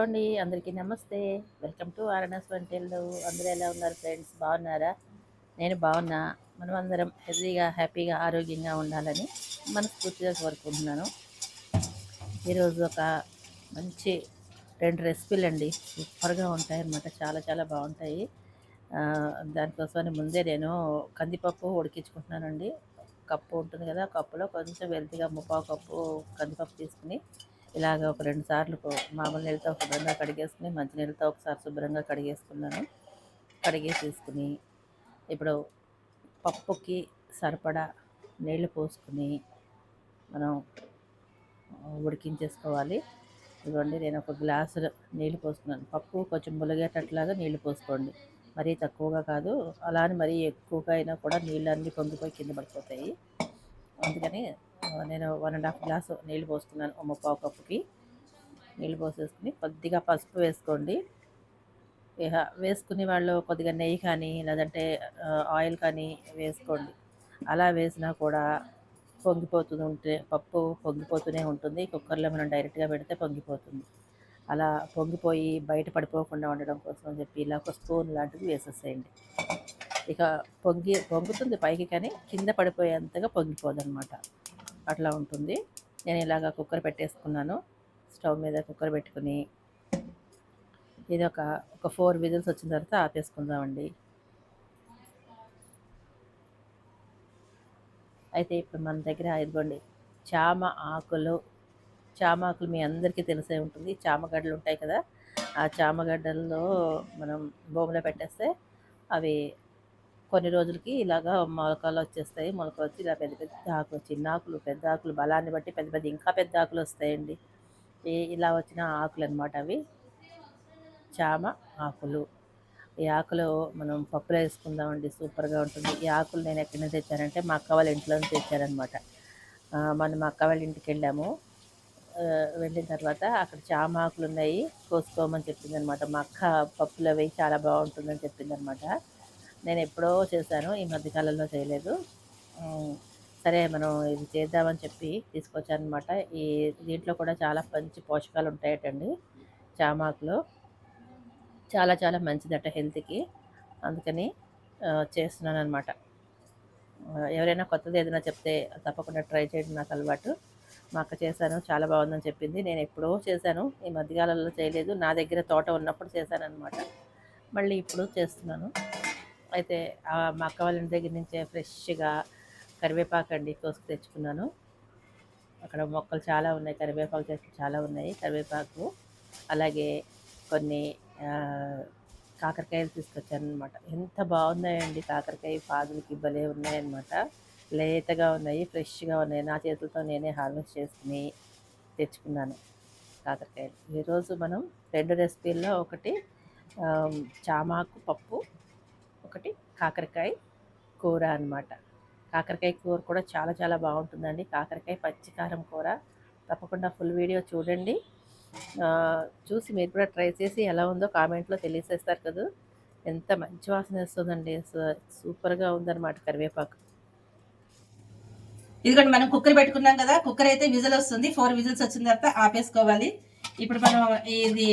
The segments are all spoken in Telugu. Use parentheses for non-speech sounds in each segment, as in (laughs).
హలో అండి అందరికీ నమస్తే. వెల్కమ్ టు ఆర్ఎన్ఎస్ వంటిల్లు అందరూ ఎలా ఉన్నారు ఫ్రెండ్స్? బాగున్నారా? నేను బాగున్నా. మనం అందరం హెల్తీగా హ్యాపీగా ఆరోగ్యంగా ఉండాలని మనస్ఫూర్తిగా కోరుకుంటున్నాను. ఈరోజు ఒక మంచి రెండు రెసిపీలు అండి సూపర్గా ఉంటాయి అన్నమాట చాలా చాలా బాగుంటాయి. దానికోసమని ముందే నేను కందిపప్పు ఉడికించుకుంటున్నానండి. కప్పు ఉంటుంది కదా కప్పులో కొంచెం వెల్తిగా ముప్పావు కప్పు కందిపప్పు తీసుకుని ఇలాగ ఒక రెండు సార్లు మామూలు నీళ్ళతో శుభ్రంగా కడిగేసుకుని మంచి నీళ్ళతో ఒకసారి శుభ్రంగా కడిగేసుకున్నాను. కడిగేసి తీసుకుని ఇప్పుడు పప్పుకి సరిపడా నీళ్ళు పోసుకుని మనం ఉడికించేసుకోవాలి. ఇదిగోండి నేను ఒక గ్లాసులో నీళ్ళు పోసుకున్నాను. పప్పు కొంచెం ములిగేటట్లాగా నీళ్ళు పోసుకోండి. మరీ తక్కువగా కాదు అలా అని మరీ ఎక్కువగా అయినా కూడా నీళ్ళు అన్నీ పొంగిపోయి కింద పడిపోతాయి. అందుకని నేను వన్ అండ్ హాఫ్ గ్లాసు నీళ్ళు పోసుకున్నాను ఒక ముప్పావు కప్పుకి. నీళ్ళు పోసేసుకుని కొద్దిగా పసుపు వేసుకోండి. ఇహ వేసుకునే వాళ్ళు కొద్దిగా నెయ్యి కానీ లేదంటే ఆయిల్ కానీ వేసుకోండి. అలా వేసినా కూడా పొంగిపోతుంది ఉంటే పప్పు పొంగిపోతూనే ఉంటుంది. కుక్కర్లో మనం డైరెక్ట్గా పెడితే పొంగిపోతుంది. అలా పొంగిపోయి బయట పడిపోకుండా ఉండడం కోసం అని చెప్పి ఇలా ఒక స్పూన్ లాంటిది వేసేసేయండి. ఇక పొంగి పొంగుతుంది పైకి కానీ కింద పడిపోయేంతగా పొంగిపోదన్నమాట అట్లా ఉంటుంది. నేను ఇలాగ కుక్కర్ పెట్టేసుకున్నాను. స్టవ్ మీద కుక్కర్ పెట్టుకుని ఇది ఒక ఒక ఫోర్ విజిల్స్ వచ్చిన తర్వాత ఆపేసుకుందామండి. అయితే ఇప్పుడు మన దగ్గర ఇదిగోండి చామ ఆకులు చామ ఆకులు మీ అందరికీ తెలిసే ఉంటుంది. చామగడ్డలు ఉంటాయి కదా ఆ చామగడ్డల్లో మనం భూమిలో పెట్టేస్తే అవి కొన్ని రోజులకి ఇలాగా మొలకలు వచ్చేస్తాయి. మొలకలు వచ్చి ఇలా పెద్ద పెద్ద ఆకులు చిన్న ఆకులు పెద్ద ఆకులు బలాన్ని బట్టి పెద్ద పెద్ద ఇంకా పెద్ద ఆకులు వస్తాయండి. ఇలా వచ్చిన ఆకులు అనమాట అవి. చామ ఆకులు. ఈ ఆకులు మనం పప్పులో వేసుకుందామండి సూపర్గా ఉంటుంది. ఈ ఆకులు నేను ఎక్కడి నుంచి తెచ్చానంటే మా అక్క వాళ్ళ ఇంట్లో నుంచి తెచ్చారనమాట మనం మా అక్క వాళ్ళ ఇంటికి వెళ్ళాము. వెళ్ళిన తర్వాత అక్కడ చామ ఆకులు ఉన్నాయి కోసుకోమని చెప్పిందనమాట మా అక్క పప్పులో వేయి చాలా బాగుంటుందని చెప్పింది అనమాట నేను ఎప్పుడో చేశాను ఈ మధ్యకాలంలో చేయలేదు. సరే మనం ఇది చేద్దామని చెప్పి తీసుకొచ్చాను అనమాట ఈ దీంట్లో కూడా చాలా మంచి పోషకాలు ఉంటాయటండి చామాకులో. చాలా చాలా మంచిదట హెల్త్కి. అందుకని చేస్తున్నాను అనమాట ఎవరైనా కొత్తది ఏదైనా చెప్తే తప్పకుండా ట్రై చేయడం నాకు అలవాటు. మా అక్క చేశాను చాలా బాగుందని చెప్పింది. నేను ఎప్పుడో చేశాను ఈ మధ్యకాలంలో చేయలేదు. నా దగ్గర తోట ఉన్నప్పుడు చేశాను అనమాట మళ్ళీ ఇప్పుడు చేస్తున్నాను. అయితే మా అక్క వాళ్ళ దగ్గర నుంచే ఫ్రెష్గా కరివేపాకు అండి కోసుకు తెచ్చుకున్నాను. అక్కడ మొక్కలు చాలా ఉన్నాయి కరివేపాకు చెట్లు చాలా ఉన్నాయి కరివేపాకు అలాగే కొన్ని కాకరకాయలు తీసుకొచ్చాను అనమాట ఎంత బాగున్నాయండి కాకరకాయ పాదులకి భలే ఉన్నాయన్నమాట. లేతగా ఉన్నాయి ఫ్రెష్గా ఉన్నాయి. నా చేతులతో నేనే హార్వెస్ట్ చేసుకుని తెచ్చుకున్నాను కాకరకాయలు. ఈరోజు మనం రెండు రెసిపీల్లో ఒకటి చామాకు పప్పు ఒకటి కాకరకాయ కూర అనమాట కాకరకాయ కూర కూడా చాలా చాలా బాగుంటుందండి. కాకరకాయ పచ్చికారం కూర. తప్పకుండా ఫుల్ వీడియో చూడండి. చూసి మీరు కూడా ట్రై చేసి ఎలా ఉందో కామెంట్లో తెలియజేస్తారు కదా. ఎంత మంచి వాసన వేస్తుందండి. సూపర్గా ఉందన్నమాట కరివేపాకు. ఇదిగోండి మనం కుక్కర్ పెట్టుకున్నాం కదా. కుక్కర్ అయితే విజిల్ వస్తుంది. ఫోర్ విజిల్స్ వచ్చిన తర్వాత ఆపేసుకోవాలి. ఇప్పుడు మనం ఇది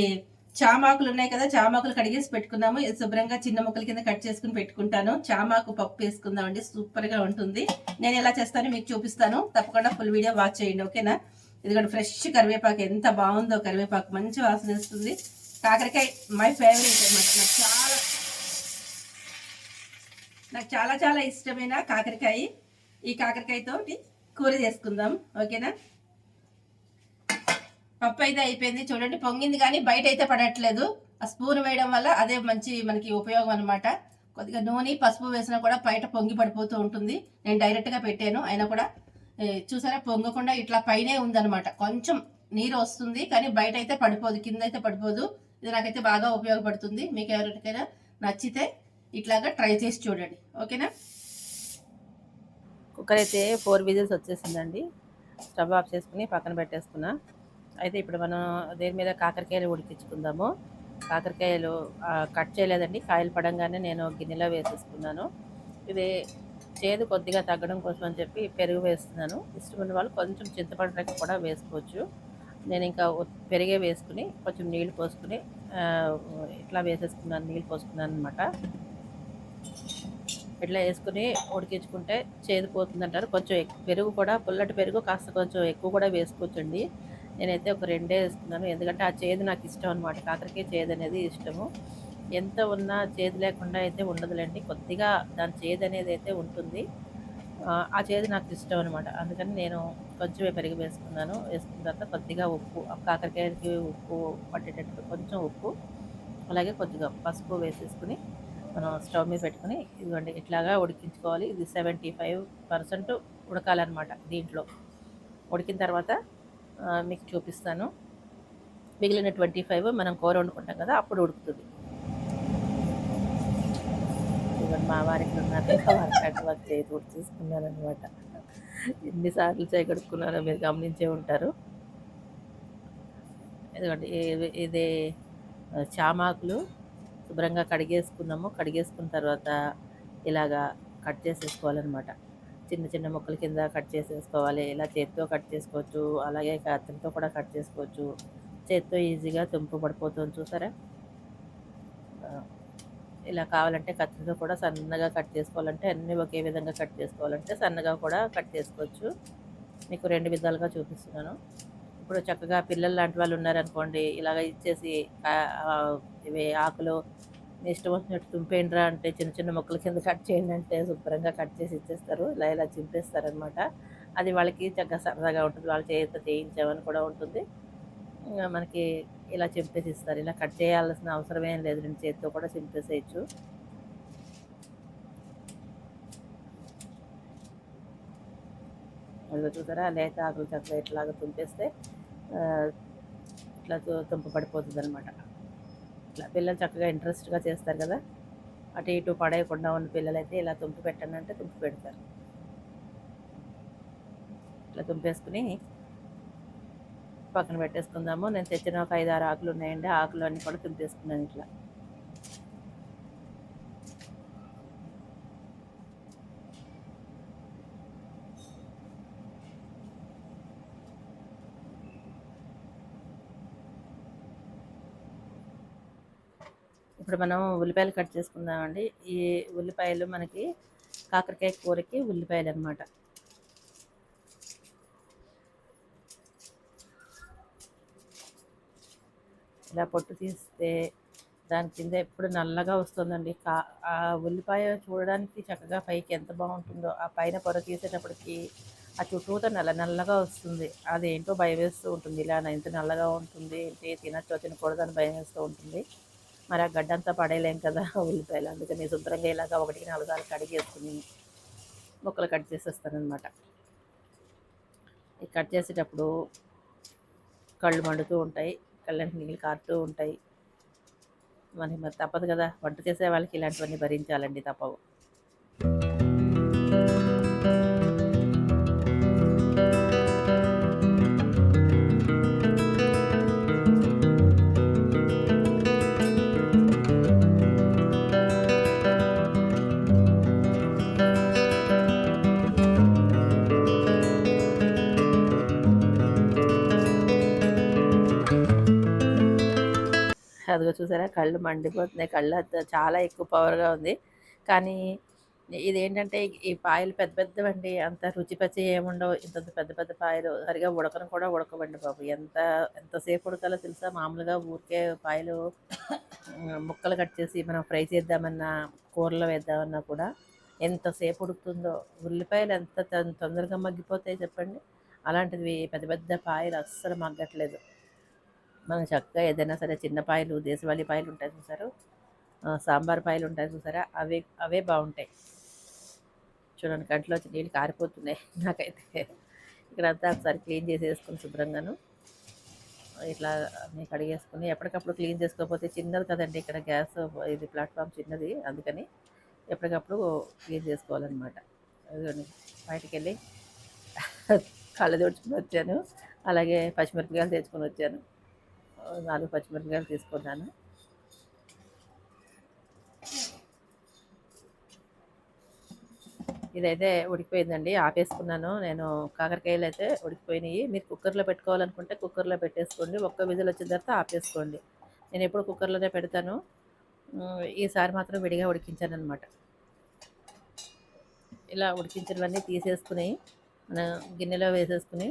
చామాకులు ఉన్నాయి కదా చామాకులు కడిగేసి పెట్టుకుందాము. శుభ్రంగా చిన్న ముక్కల కింద కట్ చేసుకుని పెట్టుకుంటాను. చామాకు పప్పు వేసుకుందామండి సూపర్గా ఉంటుంది. నేను ఎలా చేస్తానో మీకు చూపిస్తాను. తప్పకుండా ఫుల్ వీడియో వాచ్ చేయండి ఓకేనా? ఇదిగోండి ఫ్రెష్ కరివేపాకు. ఎంత బాగుందో కరివేపాకు. మంచి వాసన వస్తుంది. కాకరకాయ మై ఫేవరెట్ అనమాట నాకు చాలా నాకు చాలా చాలా ఇష్టమైన కాకరకాయ. ఈ కాకరకాయతో కూర చేసుకుందాం ఓకేనా? పప్పు అయితే అయిపోయింది. చూడండి పొంగింది కానీ బయట అయితే పడట్లేదు. ఆ స్పూన్ వేయడం వల్ల అదే మంచి మనకి ఉపయోగం అనమాట కొద్దిగా నూనె పసుపు వేసినా కూడా బయట పొంగి పడిపోతూ ఉంటుంది. నేను డైరెక్ట్గా పెట్టాను. అయినా కూడా చూసారా పొంగకుండా ఇట్లా పైనే ఉందన్నమాట. కొంచెం నీరు వస్తుంది కానీ బయట అయితే పడిపోదు కింద అయితే పడిపోదు. ఇది నాకైతే బాగా ఉపయోగపడుతుంది. మీకు ఎవరికైనా నచ్చితే ఇట్లాగా ట్రై చేసి చూడండి. ఓకేనా? కుక్కర్ అయితే ఫోర్ విజిల్స్ వచ్చేసిందండి. స్టవ్ ఆఫ్ చేసుకుని పక్కన పెట్టేసుకున్నా. అయితే ఇప్పుడు మనం దేని మీద కాకరకాయలు ఉడికించుకుందాము. కాకరకాయలు కట్ చేయలేదండి. కాయలు పడంగానే నేను గిన్నెలో వేసేసుకున్నాను. ఇది చేదు కొద్దిగా తగ్గడం కోసం అని చెప్పి పెరుగు వేస్తున్నాను. ఇష్టమైన వాళ్ళు కొంచెం చింతపండు రెక్క కూడా వేసుకోవచ్చు. నేను ఇంకా పెరిగే వేసుకుని కొంచెం నీళ్ళు పోసుకుని ఇట్లా వేసేసుకున్నాను. నీళ్ళు పోసుకున్నాను అనమాట ఇట్లా వేసుకుని ఉడికించుకుంటే చేదు పోతుంది అంటారు కొంచెం పెరుగు కూడా పుల్లటి పెరుగు కాస్త కొంచెం ఎక్కువ కూడా వేసుకోవచ్చండి. నేనైతే ఒక రెండే వేసుకున్నాను. ఎందుకంటే ఆ చేదు నాకు ఇష్టం అనమాట కాకరకాయ చేదు అనేది ఇష్టము. ఎంత ఉన్నా చేదు లేకుండా అయితే ఉండదులేండి. కొద్దిగా దాని చేదు అనేది అయితే ఉంటుంది. ఆ, చేదు నాకు ఇష్టం అనమాట అందుకని నేను కొంచెమే పెరిగి వేసుకున్నాను. వేసుకున్న తర్వాత కొద్దిగా ఉప్పు కాకరకాయకి ఉప్పు పట్టేటట్టు కొంచెం ఉప్పు అలాగే కొద్దిగా పసుపు వేసేసుకుని మనం స్టవ్ మీద పెట్టుకుని ఇదిగోండి ఇట్లాగా ఉడికించుకోవాలి. ఇది సెవెంటీ ఫైవ్ పర్సెంట్ ఉడకాలన్నమాట దీంట్లో. ఉడికిన తర్వాత మీకు చూపిస్తాను. మిగిలిన ట్వంటీ ఫైవ్ మనం కూర వండుకుంటాం కదా అప్పుడు ఉడుకుతుంది. ఇవన్నీ మా వారికి ఉన్నారు వర్క్ వర్క్ చేయి కూడా తీసుకున్నాను అనమాట ఎన్నిసార్లు చేయగడుక్కున్నారో మీరు గమనించే ఉంటారు. ఎందుకంటే ఇది చామాకులు శుభ్రంగా కడిగేసుకున్నాము. కడిగేసుకున్న తర్వాత ఇలాగా కట్ చేసేసుకోవాలన్నమాట. చిన్న చిన్న ముక్కల కింద కట్ చేసేసుకోవాలి. ఇలా చేత్తో కట్ చేసుకోవచ్చు. అలాగే కత్తితో కూడా కట్ చేసుకోవచ్చు. చేత్తో ఈజీగా తుంపు పడిపోతుంది చూసారా? ఇలా కావాలంటే కత్తితో కూడా సన్నగా కట్ చేసుకోవాలంటే అన్నీ ఒకే విధంగా కట్ చేసుకోవాలంటే సన్నగా కూడా కట్ చేసుకోవచ్చు. మీకు రెండు విధాలుగా చూపిస్తున్నాను. ఇప్పుడు చక్కగా పిల్లలు లాంటి వాళ్ళు ఉన్నారనుకోండి ఇలాగ ఇచ్చేసి ఇవి ఆకులు మీ ఇష్టం వచ్చినట్టు తుంపేయండిరా అంటే చిన్న చిన్న మొక్కల కింద కట్ చేయండి అంటే శుభ్రంగా కట్ చేసి ఇచ్చేస్తారు. ఇలా ఇలా చింపేస్తారనమాట అది వాళ్ళకి చక్కగా సరదాగా ఉంటుంది. వాళ్ళ చేత చేయించామని కూడా ఉంటుంది. ఇంకా మనకి ఇలా చింపేసి ఇస్తారు ఇలా కట్ చేయాల్సిన అవసరం ఏం లేదు. రెండు చేతితో కూడా చింపేసేయచ్చు. అందులో చూసారా? లేత ఆకులు చక్కగా ఇట్లాగా తుంపేస్తే ఇట్లా తుంప పడిపోతుంది అనమాట ఇట్లా పిల్లలు చక్కగా ఇంట్రెస్ట్గా చేస్తారు కదా. అటు ఇటు పడేయకుండా ఉన్న పిల్లలైతే ఇలా తుంపి పెట్టండి అంటే తుంపి పెడతారు. ఇట్లా తుంపేసుకుని పక్కన పెట్టేసుకుందాము. నేను తెచ్చిన ఒక ఐదు ఆరు ఆకులు ఉన్నాయండి. ఆకులు అన్నీ కూడా తుంపేసుకున్నాను ఇట్లా. ఇప్పుడు మనం ఉల్లిపాయలు కట్ చేసుకుందామండి. ఈ ఉల్లిపాయలు మనకి కాకరకాయ కూరకి ఉల్లిపాయలు అనమాట ఇలా పొట్టు తీస్తే దాని కింద ఎప్పుడు నల్లగా వస్తుందండి. కా ఆ ఉల్లిపాయ చూడడానికి చక్కగా పైకి ఎంత బాగుంటుందో ఆ పైన పొర తీసేటప్పటికి ఆ చుట్టూతో నల్ల నల్లగా వస్తుంది. అదేంటో భయం వేస్తూ ఉంటుంది. ఇలా ఎంత నల్లగా ఉంటుంది ఏంటి తినచ్చో తినకూడదని భయం వేస్తూ ఉంటుంది. మరి ఆ గడ్డంతా పడేయలేం కదా ఉల్లిపాయలు. అందుకని శుభ్రంగా ఇలాగ ఒకటికి నాలుగు సార్లు కడిగేసుకుని ముక్కలు కట్ చేసేస్తానమాట ఈ కట్ చేసేటప్పుడు కళ్ళు మండుతూ ఉంటాయి కళ్ళంటి నీళ్ళు కారుతూ ఉంటాయి. మనకి మరి తప్పదు కదా వంట చేసే వాళ్ళకి ఇలాంటివన్నీ భరించాలండి తప్పవు. అదిగో చూసారా? కళ్ళు మండిపోతున్నాయి. కళ్ళు అంత చాలా ఎక్కువ పవర్గా ఉంది. కానీ ఇదేంటంటే ఈ పాయలు పెద్ద పెద్దవండి. అంత రుచి పచ్చి ఏముండవు. ఇంత పెద్ద పెద్ద పాయలు సరిగా ఉడకను కూడా ఉడకవండి బాబు. ఎంత ఎంతసేపు ఉడకాలో తెలుసా? మామూలుగా ఊరికే పాయలు ముక్కలు కట్ చేసి మనం ఫ్రై చేద్దామన్నా కూరలో వేద్దామన్నా కూడా ఎంతసేపు ఉడుకుతుందో. ఉల్లిపాయలు ఎంత తొందరగా మగ్గిపోతాయి చెప్పండి. అలాంటివి పెద్ద పెద్ద పాయలు అస్సలు మగ్గట్లేదు. మనం చక్కగా ఏదైనా సరే చిన్న పాయలు దేశవాళీ పాయలు ఉంటాయి చూసారు. సాంబార్ పాయలు ఉంటాయి చూసారా? అవే అవే బాగుంటాయి. చూడండి కంట్లో వచ్చి నీళ్ళు కారిపోతున్నాయి. (laughs) నాకైతే ఇక్కడంతా ఒకసారి క్లీన్ చేసేసుకుని శుభ్రంగాను. ఇట్లా మీకు కడిగేసుకుని ఎప్పటికప్పుడు క్లీన్ చేసుకోకపోతే చిన్నది కదండి ఇక్కడ గ్యాస్ ఇది ప్లాట్ఫామ్ చిన్నది అందుకని ఎప్పటికప్పుడు క్లీన్ చేసుకోవాలన్నమాట. అదిగోండి బయటికి వెళ్ళి (laughs) కళ్ళు తుడుచుకుని వచ్చాను. అలాగే పచ్చిమిరపకాయలు తెచ్చుకొని వచ్చాను. నాలుగు పచ్చిమిరపకాయలు తీసుకున్నాను. ఇదైతే ఉడికిపోయిందండి ఆపేసుకున్నాను. నేను కాకరకాయలు అయితే ఉడికిపోయినాయి. మీరు కుక్కర్లో పెట్టుకోవాలనుకుంటే కుక్కర్లో పెట్టేసుకోండి. ఒక్క విజిల్ వచ్చిన తర్వాత ఆపేసుకోండి. నేను ఎప్పుడు కుక్కర్లోనే పెడతాను. ఈసారి మాత్రం విడిగా ఉడికించాను అనమాట ఇలా ఉడికించినవన్నీ తీసేసుకుని మన గిన్నెలో వేసేసుకుని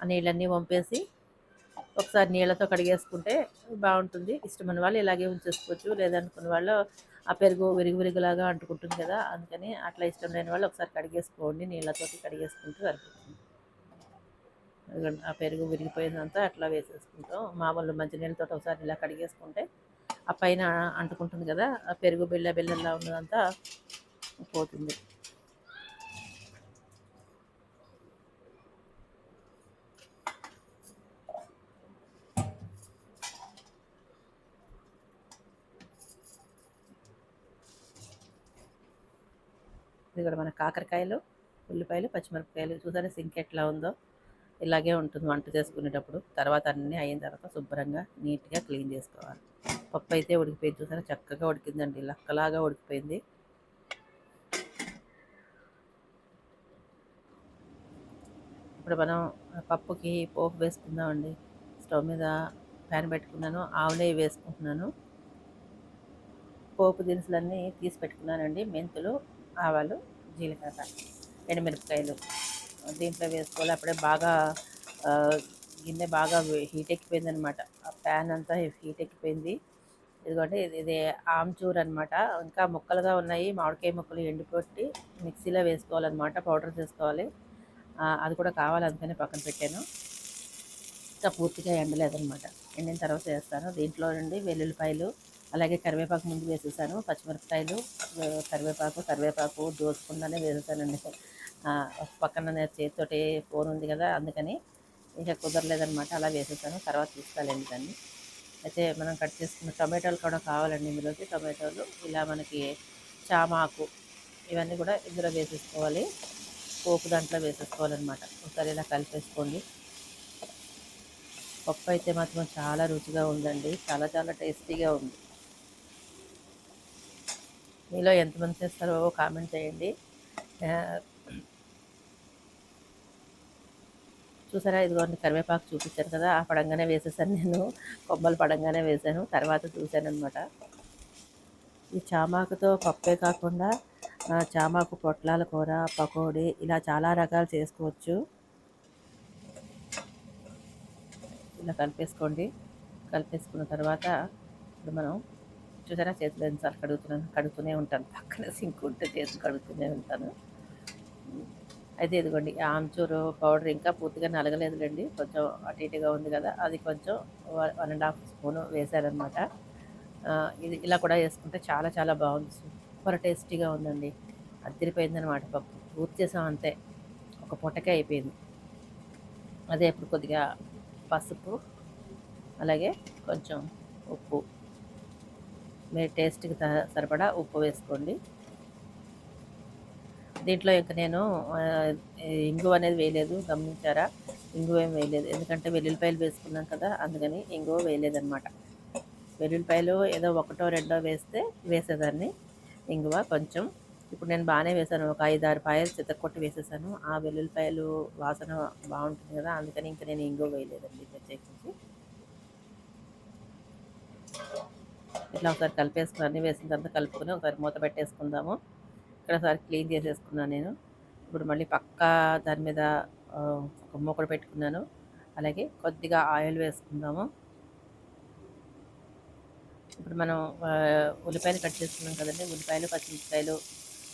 ఆ నీళ్ళన్నీ వంపేసి ఒకసారి నీళ్ళతో కడిగేసుకుంటే బాగుంటుంది. ఇష్టమైన వాళ్ళు ఇలాగే ఉంచేసుకోవచ్చు. లేదనుకున్న వాళ్ళు ఆ పెరుగు విరిగి విరిగిలాగా అంటుకుంటుంది కదా అందుకని అట్లా ఇష్టం లేని వాళ్ళు ఒకసారి కడిగేసుకోండి. నీళ్ళతోటి కడిగేసుకుంటూ సరిపోతుంది. ఆ పెరుగు విరిగిపోయిందంతా అట్లా వేసేసుకుంటాం. మామూలు మంచినీళ్ళతో ఒకసారి ఇలా కడిగేసుకుంటే ఆ పైన అంటుకుంటుంది కదా ఆ పెరుగు బిళ్ళ బిళ్ళలా ఉన్నదంతా పోతుంది. ఇది కూడా మన కాకరకాయలు ఉల్లిపాయలు పచ్చిమిరపకాయలు చూసారా? సింక్ ఎట్లా ఉందో? ఇలాగే ఉంటుంది వంట చేసుకునేటప్పుడు. తర్వాత అన్నీ అయిన తర్వాత శుభ్రంగా నీట్గా క్లీన్ చేసుకోవాలి. పప్పు అయితే ఉడికిపోయింది చూసారా? చక్కగా ఉడికిందండి. లక్కలాగా ఉడికిపోయింది. ఇప్పుడు మనం పప్పుకి పోపు వేసుకుందామండి. స్టవ్ మీద ప్యాన్ పెట్టుకున్నాను ఆవు నెయ్యి వేసుకుంటున్నాను. పోపు దినుసులన్నీ తీసి పెట్టుకున్నానండి. మెంతులు ఆవాలు జీలకర్ర ఎండుమిరపకాయలు. దీంట్లో వేసుకోవాలి. అప్పుడే బాగా గిన్నె బాగా హీట్ ఎక్కిపోయింది అనమాట ఆ ప్యాన్ అంతా హీట్ ఎక్కిపోయింది. ఎందుకంటే ఇది ఇది ఆమ్చూర్ అనమాట ఇంకా ముక్కలుగా ఉన్నాయి. మామిడికాయ ముక్కలు ఎండిపోట్టి మిక్సీలో వేసుకోవాలన్నమాట. పౌడర్ చేసుకోవాలి. అది కూడా కావాలి. అందుకని పక్కన పెట్టాను. ఇంకా పూర్తిగా ఎండలేదన్నమాట. ఎండిన తర్వాత వేస్తాను. దీంట్లో నుండి వెల్లుల్లిపాయలు అలాగే కరివేపాకు ముందు వేసేసాను పచ్చిమిరపకాయలు కరివేపాకు కరివేపాకు దోసుకుండానే వేసేసానండి. పక్కన చేతితోటి ఫోన్ ఉంది కదా అందుకని ఇంకా కుదరలేదనమాట అలా వేసేసాను. తర్వాత తీసుకోలేండి దాన్ని. అయితే మనం కట్ చేసుకున్న టమాటాలు కూడా కావాలండి ఇందులోకి. టొమాటోలు ఇలా మనకి చామాకు ఇవన్నీ కూడా ఇందులో వేసేసుకోవాలి. పోపు దాంట్లో వేసేసుకోవాలన్నమాట. ఒకసారి ఇలా కలిపేసుకోండి. పప్పు అయితే మాత్రం చాలా రుచిగా ఉందండి. చాలా చాలా టేస్టీగా ఉంది. మీలో ఎంతమంది చేస్తారో కామెంట్ చేయండి. చూసారా? ఇదిగోండి కరివేపాకు చూపించారు కదా ఆ పడంగానే వేసేసాను నేను. కొమ్మలు పడంగానే వేసాను తర్వాత చూశానమాట ఈ చామాకుతో పప్పే కాకుండా చామాకు పొట్లాల కూర పకోడీ ఇలా చాలా రకాలు చేసుకోవచ్చు. ఇలా కలిపేసుకోండి. కలిపేసుకున్న తర్వాత ఇప్పుడు మనం చూసారా? చేతులు ఎన్నిసార్లు కడుగుతున్నాను కడుగుతూనే ఉంటాను. పక్కన సింక్ ఉంటే చేతులు కడుగుతూనే ఉంటాను. అయితే ఇదిగోండి ఆమ్చూరు పౌడర్ ఇంకా పూర్తిగా నలగలేదులేండి. కొంచెం అటు ఇటుగా ఉంది కదా అది కొంచెం వన్ అండ్ హాఫ్ స్పూన్ వేసారనమాట ఇది ఇలా కూడా వేసుకుంటే చాలా చాలా బాగుంది. సూపర్ టేస్టీగా ఉందండి. అద్దరిపోయిందనమాట పప్పు. పూర్తి చేసాం అంతే. ఒక పొట్టకే అయిపోయింది. అదే ఇప్పుడు కొద్దిగా పసుపు అలాగే కొంచెం ఉప్పు. మీరు టేస్ట్కి త- సరిపడా ఉప్పు వేసుకోండి. దీంట్లో ఇంకా నేను ఇంగువ అనేది వేయలేదు గమనించారా? ఇంగువ ఏం వేయలేదు. ఎందుకంటే వెల్లుల్లిపాయలు వేసుకున్నాం కదా అందుకని ఇంగువ వేయలేదన్నమాట. వెల్లుల్లిపాయలు ఏదో ఒకటో రెండో వేస్తే వేసేదాన్ని. ఇంగువ కొంచెం ఇప్పుడు నేను బాగానే వేసాను. ఒక ఐదు ఆరు పాయలు చితక్కొట్టి వేసేసాను. ఆ వెల్లుల్లిపాయలు వాసన బాగుంటుంది కదా అందుకని ఇంకా నేను ఇంగువ వేయలేదండి ప్రత్యేకించి. ఇట్లా ఒకసారి కలిపేసుకుని అన్నీ వేసిన తర్వాత కలుపుకొని ఒకసారి మూత పెట్టేసుకుందాము. ఇక్కడ ఒకసారి క్లీన్ చేసేసుకున్నాను నేను. ఇప్పుడు మళ్ళీ పక్క దాని మీద ఒక మూకడు పెట్టుకున్నాను. అలాగే కొద్దిగా ఆయిల్ వేసుకుందాము. ఇప్పుడు మనం ఉల్లిపాయలు కట్ చేసుకున్నాం కదండి. ఉల్లిపాయలు పచ్చిమిరపకాయలు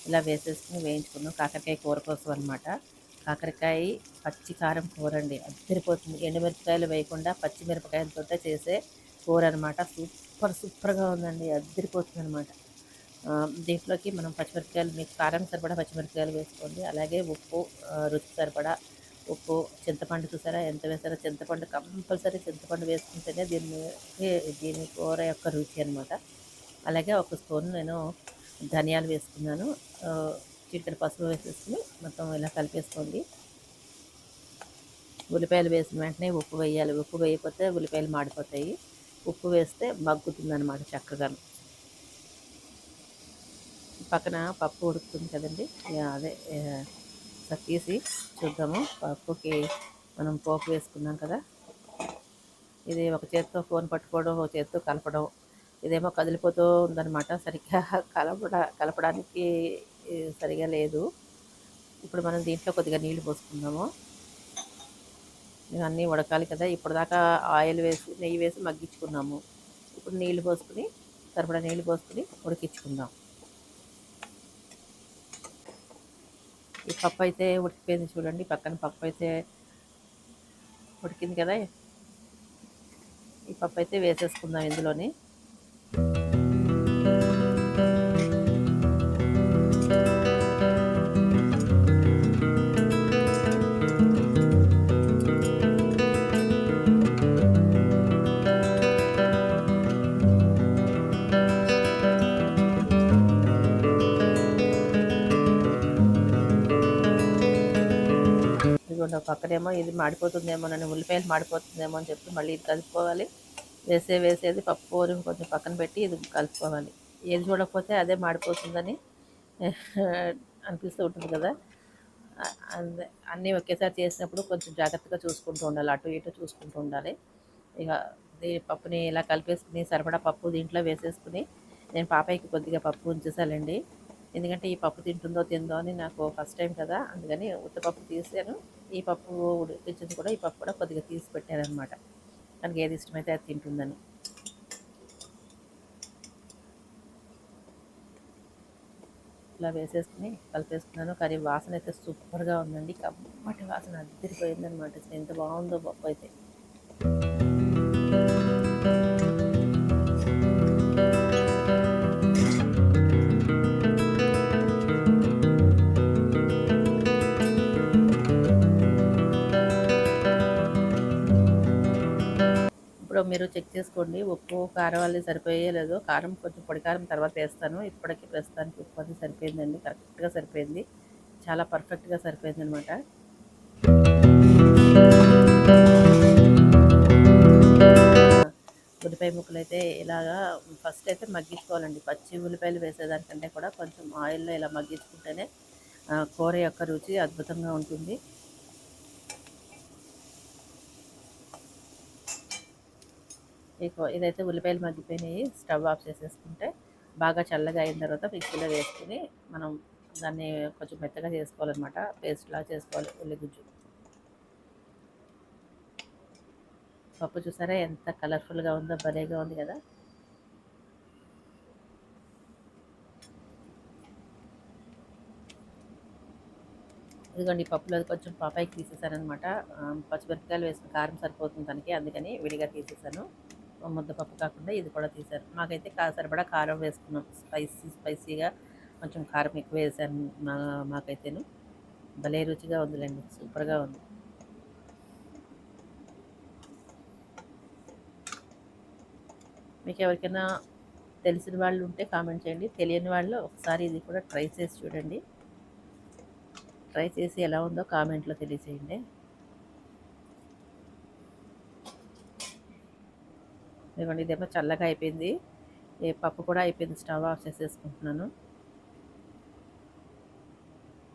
ఇలా వేసేసుకుని వేయించుకున్నాం. కాకరకాయ కూర కోసం అనమాట కాకరకాయ పచ్చి కారం కూర అండి. అద్దరిపోతుంది ఎండుమిరపకాయలు వేయకుండా పచ్చిమిరపకాయలతో చేసే కూర అనమాట సూపర్ సూపర్గా ఉందండి అద్దరిపోతుంది అనమాట దీంట్లోకి మనం పచ్చిమిరపకాయలు మీకు కారం సరిపడా పచ్చిమిరపకాయలు వేసుకోండి. అలాగే ఉప్పు రుచి సరిపడా ఉప్పు చింతపండు చూసారా? ఎంత వేసారో చింతపండు కంపల్సరీ చింతపండు వేసుకుంటేనే దీన్ని దీని కూర యొక్క రుచి అనమాట అలాగే ఒక స్పూన్ నేను ధనియాలు వేసుకున్నాను. ఆ, పసుపు వేసేసుకుని మొత్తం ఇలా కలిపేసుకోండి. ఉల్లిపాయలు వేసిన వెంటనే ఉప్పు వేయాలి. ఉప్పు వేయకపోతే ఉల్లిపాయలు మాడిపోతాయి. ఉప్పు వేస్తే మగ్గుతుంది అనమాట చక్కగా. పక్కన పప్పు ఉడుకుతుంది కదండి. అదే తీసి చూద్దాము. పప్పుకి మనం పోపు వేసుకున్నాం కదా. ఇది ఒక చేత్తో ఫోన్ పట్టుకోవడం ఒక చేత్తో కలపడం ఇదేమో కదిలిపోతూ ఉందనమాట సరిగ్గా కలపడ కలపడానికి సరిగా లేదు. ఇప్పుడు మనం దీంట్లో కొద్దిగా నీళ్ళు పోసుకుందాము. ఇవన్నీ ఉడకాలి కదా. ఇప్పుడు దాకా ఆయిల్ వేసి నెయ్యి వేసి మగ్గించుకున్నాము. ఇప్పుడు నీళ్ళు పోసుకుని సరిపడా నీళ్ళు పోసుకుని ఉడికించుకుందాం. ఈ పప్పు అయితే ఉడికిపోయింది చూడండి. పక్కన పప్పు అయితే ఉడికింది కదా. ఈ పప్పు అయితే వేసేసుకుందాం ఇందులోనే. పక్కనేమో ఇది మాడిపోతుందేమో నన్ను ఉల్లిపాయలు మాడిపోతుందేమో అని చెప్పి మళ్ళీ ఇది కలుపుకోవాలి. వేసే వేసేది పప్పు ఊరి కొంచెం పక్కన పెట్టి ఇది కలుపుకోవాలి. ఏది చూడకపోతే అదే మాడిపోతుందని (laughs) అనిపిస్తూ ఉంటుంది కదా. అన్నీ ఒకేసారి చేసినప్పుడు కొంచెం జాగ్రత్తగా చూసుకుంటూ ఉండాలి. అటు ఇటు చూసుకుంటూ ఉండాలి. ఇక పప్పుని ఇలా కలిపేసుకుని సరిపడా పప్పు దీంట్లో వేసేసుకుని నేను పాపయ్యకి కొద్దిగా పప్పు ఉంచేసాలండి ఎందుకంటే ఈ పప్పు తింటుందో తిందో అని నాకు ఫస్ట్ టైం కదా. అందుకని ఉత్తపప్పు తీసాను. ఈ పప్పు ఉడికించింది కూడా ఈ పప్పు కూడా కొద్దిగా తీసి పెట్టాను తనకి ఏది ఇష్టమైతే అది తింటుందని. ఇలా వేసేసుకుని కలిపేసుకున్నాను. కానీ వాసన అయితే సూపర్గా ఉందండి. కమ్మటి వాసన అద్దరిపోయిందనమాట. ఎంత బాగుందో పప్పు అయితే. మీరు చెక్ చేసుకోండి. ఉప్పు కారం అది సరిపోయేలేదు కారం కొంచెం పొడి కారం తర్వాత వేస్తాను. ఇప్పటికి ప్రస్తుతానికి ఉప్పు అది సరిపోయిందండి. కరెక్ట్గా సరిపోయింది. చాలా పర్ఫెక్ట్గా సరిపోయింది అనమాట ఉల్లిపాయ ముక్కలు అయితే ఇలాగా ఫస్ట్ అయితే మగ్గించుకోవాలండి. పచ్చి ఉల్లిపాయలు వేసేదానికంటే కూడా కొంచెం ఆయిల్లో ఇలా మగ్గించుకుంటేనే కూర యొక్క రుచి అద్భుతంగా ఉంటుంది. ఇదైతే ఉల్లిపాయలు మగ్గిపోయినాయి స్టవ్ ఆఫ్ చేసేసుకుంటే బాగా చల్లగా అయిన తర్వాత మిక్సీలో వేసుకుని మనం దాన్ని కొంచెం మెత్తగా చేసుకోవాలన్నమాట. పేస్ట్లా చేసుకోవాలి ఉల్లి గుజ్జు. పప్పు చూసారా? ఎంత కలర్ఫుల్గా ఉందో భలేగా ఉంది కదా? ఇదిగోండి ఈ పప్పులో కొంచెం పాపాయికి తీసేసాను అనమాట పచ్చిమిరపకాయలు వేసిన కారం సరిపోతుంది తనకి అందుకని విడిగా తీసేసాను. ముద్దపప్పు కాకుండా ఇది కూడా తీశారు మాకైతే కా సరిపడా కారం వేసుకున్నాం. స్పైసీ స్పైసీగా కొంచెం కారం ఎక్కువ వేసాను మా మాకైతేను. భలే రుచిగా ఉందిలేండి. సూపర్గా ఉంది. మీకు ఎవరికైనా తెలిసిన వాళ్ళు ఉంటే కామెంట్ చేయండి. తెలియని వాళ్ళు ఒకసారి ఇది కూడా ట్రై చేసి చూడండి. ట్రై చేసి ఎలా ఉందో కామెంట్లో తెలియజేయండి ఇదిగోండి ఇదేమో చల్లగా అయిపోయింది. ఏ పప్పు కూడా అయిపోయింది స్టవ్ ఆఫ్ చేసేసుకుంటున్నాను.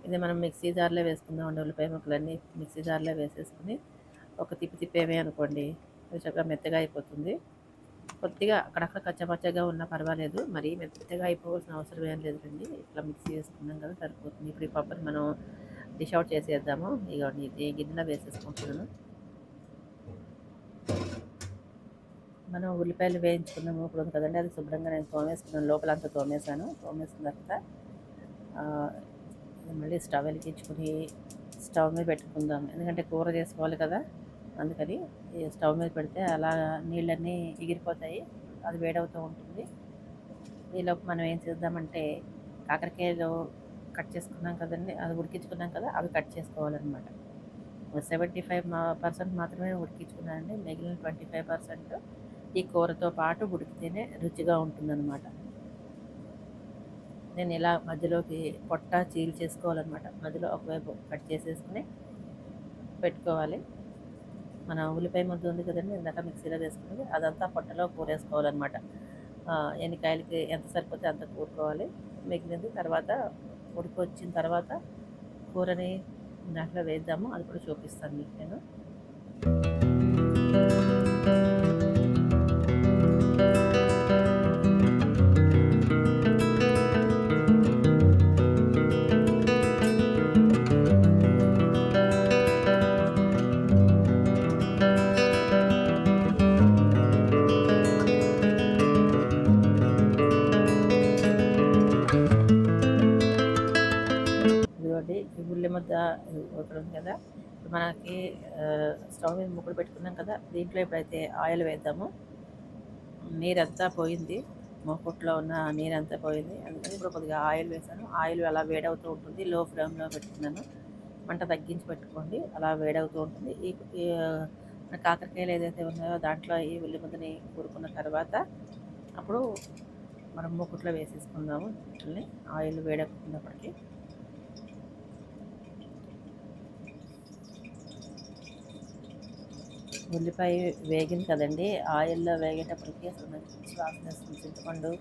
ఇది మనం మిక్సీ జార్లో వేసుకుందాం ఉల్లిపాయ ముక్కలన్నీ మిక్సీ జార్లో వేసేసుకుని ఒక తిప్పి తిప్పేమే అనుకోండి అది చక్కగా మెత్తగా అయిపోతుంది. కొద్దిగా అక్కడక్కడ కచ్చపచ్చగా ఉన్నా పర్వాలేదు మరి మెత్తగా అయిపోవాల్సిన అవసరం ఏం లేదండి ఇట్లా మిక్సీ వేసుకున్నాం కదా సరిపోతుంది. ఇప్పుడు ఈ పప్పుని మనం డిష్ అవుట్ చేసేద్దాము. ఇక గిన్నెలో వేసేసుకుంటున్నాను. మనం ఉల్లిపాయలు వేయించుకున్నాము ఇప్పుడు ఉంది కదండి అది శుభ్రంగా నేను తోమేసుకున్నాను లోపల అంతా తోమేసాను తోమేసిన తర్వాత మళ్ళీ స్టవ్ వెలిగించుకుని స్టవ్ మీద పెట్టుకుందాం. ఎందుకంటే కూర చేసుకోవాలి కదా అందుకని స్టవ్ మీద పెడితే అలా నీళ్ళన్నీ ఎగిరిపోతాయి అది వేడవుతూ ఉంటుంది. ఈలోపు మనం ఏం చేద్దామంటే కాకరకాయలు కట్ చేసుకున్నాం కదండి అది ఉడికించుకున్నాం కదా అవి కట్ చేసుకోవాలన్నమాట. సెవెంటీ ఫైవ్ పర్సెంట్ మాత్రమే ఉడికించుకున్నానండి మిగిలిన ట్వంటీ ఫైవ్ పర్సెంట్ ఈ కూరతో పాటు ఉడికితేనే రుచిగా ఉంటుందన్నమాట. నేను ఇలా మధ్యలోకి పొట్ట చీల్ చేసుకోవాలన్నమాట. మధ్యలో ఒకవైపు కట్ చేసేసుకుని పెట్టుకోవాలి. మన ఉల్లిపాయ ముద్ద ఉంది కదండి ఇందాక మిక్సీలో వేసుకున్నది అదంతా పొట్టలో కూరేసుకోవాలన్నమాట. ఆ, ఎన్ని కాయలకి ఎంత సరిపోతే అంత కూరుకోవాలి. మిగిలింది తర్వాత ఉడికి వచ్చిన తర్వాత కూరని దాంట్లో వేద్దాము అది కూడా చూపిస్తాను మీకు నేను. మనకి స్టవ్ మీద ముగ్గులు పెట్టుకున్నాం కదా దీంట్లో ఇప్పుడైతే ఆయిల్ వేద్దాము. నీరంతా పోయింది. మూకుట్లో ఉన్న నీరంతా పోయింది. అందుకని ఇప్పుడు కొద్దిగా ఆయిల్ వేసాను. ఆయిల్ అలా వేడవుతూ ఉంటుంది. లో ఫ్లేమ్లో పెట్టుకున్నాను. మంట తగ్గించి పెట్టుకోండి. అలా వేడవుతూ ఉంటుంది. ఈ మన కాకరకాయలు ఏదైతే ఉన్నాయో దాంట్లో ఈ ఉల్లి ముద్దని కూరుకున్న తర్వాత అప్పుడు మనం మూకుట్లో వేసేసుకుందాము. వీటిని ఆయిల్ వేడెక్కుతున్నప్పటికీ ఉల్లిపాయ వేగింది కదండి. ఆయిల్లో వేగేటప్పటికి అసలు మంచి వాసన వస్తుంది చింతపండు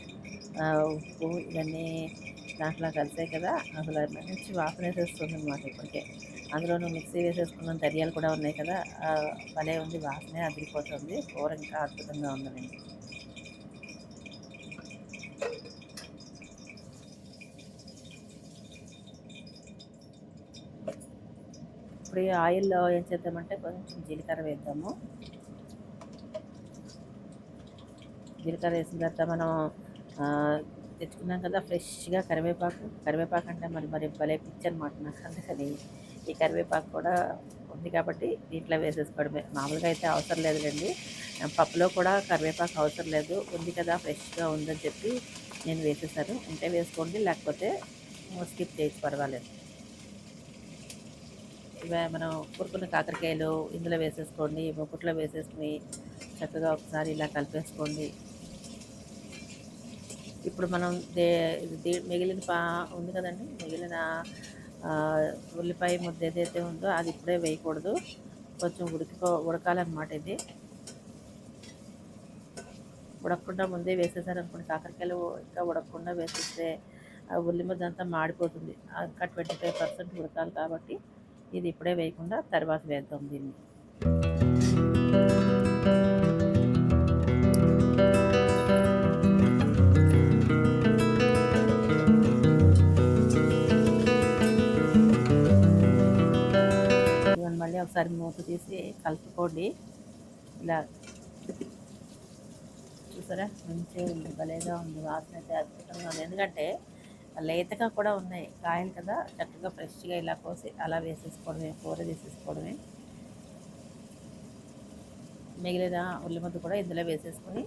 ఉప్పు ఇవన్నీ దాంట్లో కలిసాయి కదా. అసలు మంచి వాసన వేసేస్తుంది అనమాట ఇప్పటికే. అందులోనూ మిక్సీ వేసేసుకున్న ధనియాలు కూడా ఉన్నాయి కదా. భలే ఉంది వాసనే అదిరిపోతుంది. కూర ఇంకా అద్భుతంగా ఉందండి. ఇప్పుడు ఆయిల్లో ఏం చేద్దామంటే కొంచెం జీలకర్ర వేద్దాము. జీలకర్ర వేసిన తర్వాత మనం తెచ్చుకున్నాం కదా ఫ్రెష్గా కరివేపాకు. కరివేపాకు అంటే మరి మరి భలే పిచ్చి అనమాట నాకు అందుకని ఈ కరివేపాకు కూడా ఉంది కాబట్టి దీంట్లో వేసేసుకోవడమే. మామూలుగా అయితే అవసరం లేదులేండి. పప్పులో కూడా కరివేపాకు అవసరం లేదు. ఉంది కదా ఫ్రెష్గా ఉందని చెప్పి నేను వేసేసాను. ఉంటే వేసుకోండి లేకపోతే స్కిప్ చేసి పర్వాలేదు. మనం కూరుకున్న కాకరకాయలు ఇందులో వేసేసుకోండి ముక్కుట్లో వేసేసుకుని చక్కగా ఒకసారి ఇలా కలిపేసుకోండి. ఇప్పుడు మనం దే మిగిలిన పా ఉంది కదండి మిగిలిన ఉల్లిపాయ ముద్ద ఏదైతే ఉందో అది ఇప్పుడే వేయకూడదు. కొంచెం ఉడికిపో ఉడకాలన్నమాట ఇది. ఉడకకుండా ముందే వేసేసారనుకోండి కాకరకాయలు ఇంకా ఉడకకుండా వేసేస్తే ఆ ఉల్లి ముద్ద అంతా మాడిపోతుంది. ఇంకా ట్వంటీ ఫైవ్ పర్సెంట్ ఉడకాలి కాబట్టి ఇది ఇప్పుడే వేయకుండా తర్వాత వేద్దాం దీన్ని. మళ్ళీ ఒకసారి మూత తీసి కలుపుకోండి. ఇలా చూసారా? మంచిగా ఉంది భలేగా ఉంది వాసన అయితే అద్భుతంగా ఉంది. ఎందుకంటే లేతగా కూడా ఉన్నాయి. కాయలు కదా చక్కగా ఫ్రెష్గా ఇలా కోసి అలా వేసేసుకోవడమే కూర వేసేసుకోవడమే. మిగిలిన ఉల్లిముద్ద కూడా ఇందులో వేసేసుకొని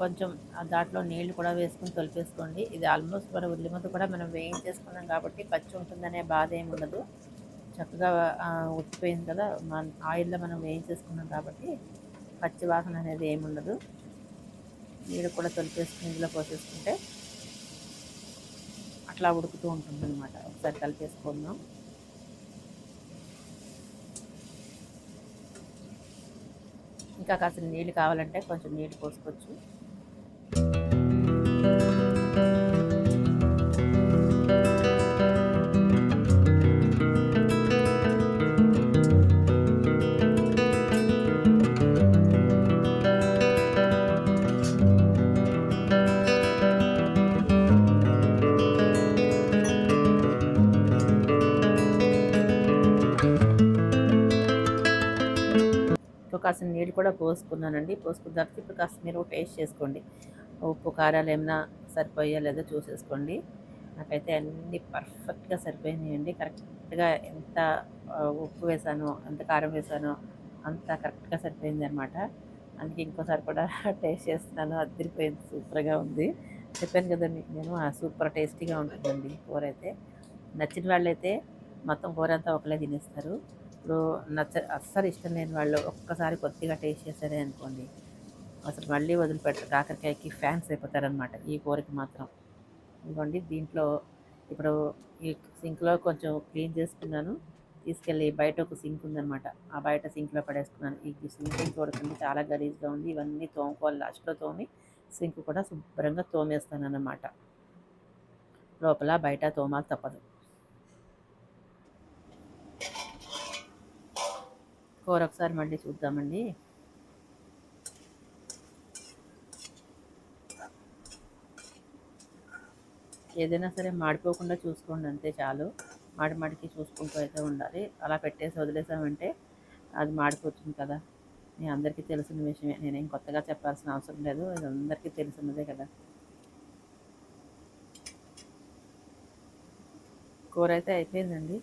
కొంచెం ఆ దాంట్లో నీళ్ళు కూడా వేసుకొని తొలిపేసుకోండి. ఇది ఆల్మోస్ట్ మన ఉల్లిముద్ద కూడా మనం వేయించేసుకున్నాం కాబట్టి పచ్చి ఉంటుందనే బాధ ఏమి ఉండదు. చక్కగా ఉత్తిపోయింది కదా మన ఆయిల్లో మనం వేయించేసుకున్నాం కాబట్టి పచ్చి వాసన అనేది ఏమి ఉండదు. నీళ్ళు కూడా తొలిపేసుకుని ఇందులో పోసేసుకుంటే అట్లా ఉడుకుతూ ఉంటుంది అనమాట ఒకసారి కలిపేసుకుందాం ఇంకా కాసిన నీళ్ళు కావాలంటే కొంచెం నీళ్ళు పోసుకోవచ్చు. కాసిన కాస్త నీళ్ళు కూడా పోసుకున్నానండి. పోసుకున్న తర్వాత ఇప్పుడు కాస్త మీరు టేస్ట్ చేసుకోండి. ఉప్పు కారాలు ఏమైనా సరిపోయా లేదో చూసేసుకోండి. నాకైతే అన్నీ పర్ఫెక్ట్గా సరిపోయినాయండి. కరెక్ట్గా ఎంత ఉప్పు వేసానో ఎంత కారం వేసానో అంత కరెక్ట్గా సరిపోయింది అనమాట అందుకే ఇంకోసారి కూడా (laughs) టేస్ట్ చేస్తున్నాను. అదిరిపోయింది. సూపర్గా ఉంది. చెప్పాను కదా మీకు నేను ఆ సూపర్ టేస్టీగా ఉంటుందండి కూర అయితే నచ్చిన వాళ్ళైతే మొత్తం కూర అంతా ఒకలే తినేస్తారు. ఇప్పుడు నచ్చ అస్సలు ఇష్టం లేని వాళ్ళు ఒక్కసారి కొద్దిగా టేస్ట్ చేశారే అనుకోండి అసలు మళ్ళీ వదిలిపెట్టారు కాకరకాయకి ఫ్యాన్స్ అయిపోతారనమాట ఈ కూరకి మాత్రం. ఇదిగోండి దీంట్లో ఇప్పుడు ఈ సింక్లో కొంచెం క్లీన్ చేసుకున్నాను తీసుకెళ్ళి బయట ఒక సింక్ ఉందనమాట ఆ బయట సింక్లో పడేసుకున్నాను. ఈ సింక్ చూడకండి చాలా గలీజ్గా ఉంది ఇవన్నీ తోముకోవాలి లాస్ట్లో తోమి సింక్ కూడా శుభ్రంగా తోమేస్తాను అన్నమాట లోపల బయట తోమాలి తప్పదు. కూర ఒకసారి మళ్ళీ చూద్దామండి. ఏదైనా సరే మాడిపోకుండా చూసుకోండి అంతే చాలు. మాడి మాడికి చూసుకుంటూ అయితే ఉండాలి. అలా పెట్టేసి వదిలేసామంటే అది మాడిపోతుంది కదా. మీ అందరికీ తెలిసిన విషయమే. నేనేం కొత్తగా చెప్పాల్సిన అవసరం లేదు. ఇది అందరికీ తెలిసినదే కదా. కూర అయితే అయిపోయిందండి.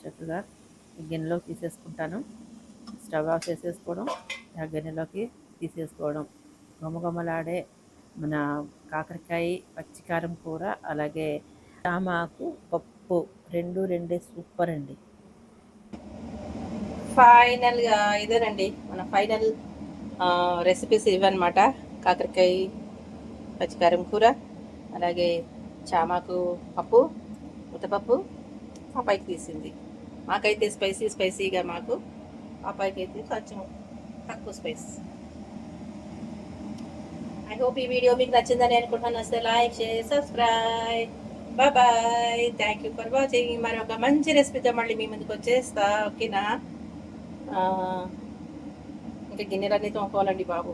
చక్కగా గిన్నెలో గిన్నెలోకి తీసేసుకుంటాను. స్టవ్ ఆఫ్ చేసేసుకోవడం ఆ గిన్నెలోకి తీసేసుకోవడం. గుమగుమలాడే మన కాకరకాయ పచ్చికారం కూర అలాగే చామాకు పప్పు రెండు రెండే సూపర్ అండి. ఫైనల్గా ఇదేనండి మన ఫైనల్ రెసిపీస్ ఇవన్నమాట. కాకరకాయ పచ్చికారం కూర అలాగే చామాకు పప్పు ఉత్తపప్పు పైకి తీసింది. మాకైతే స్పైసీ స్పైసీగా మాకు అబ్బాయికి అయితే కొంచెం తక్కువ స్పేస్ ఐ హోప్ ఈ వీడియో మీకు నచ్చిందని అనుకుంటున్నాను. వస్తే like share subscribe bye thank you for watching మరొక మంచి రెసిపీతో మళ్ళీ మీ ముందుకు వచ్చేస్తా. ఓకేనా? ఇంకా గిన్నెలన్నీ తోముకోవాలండి బాబు.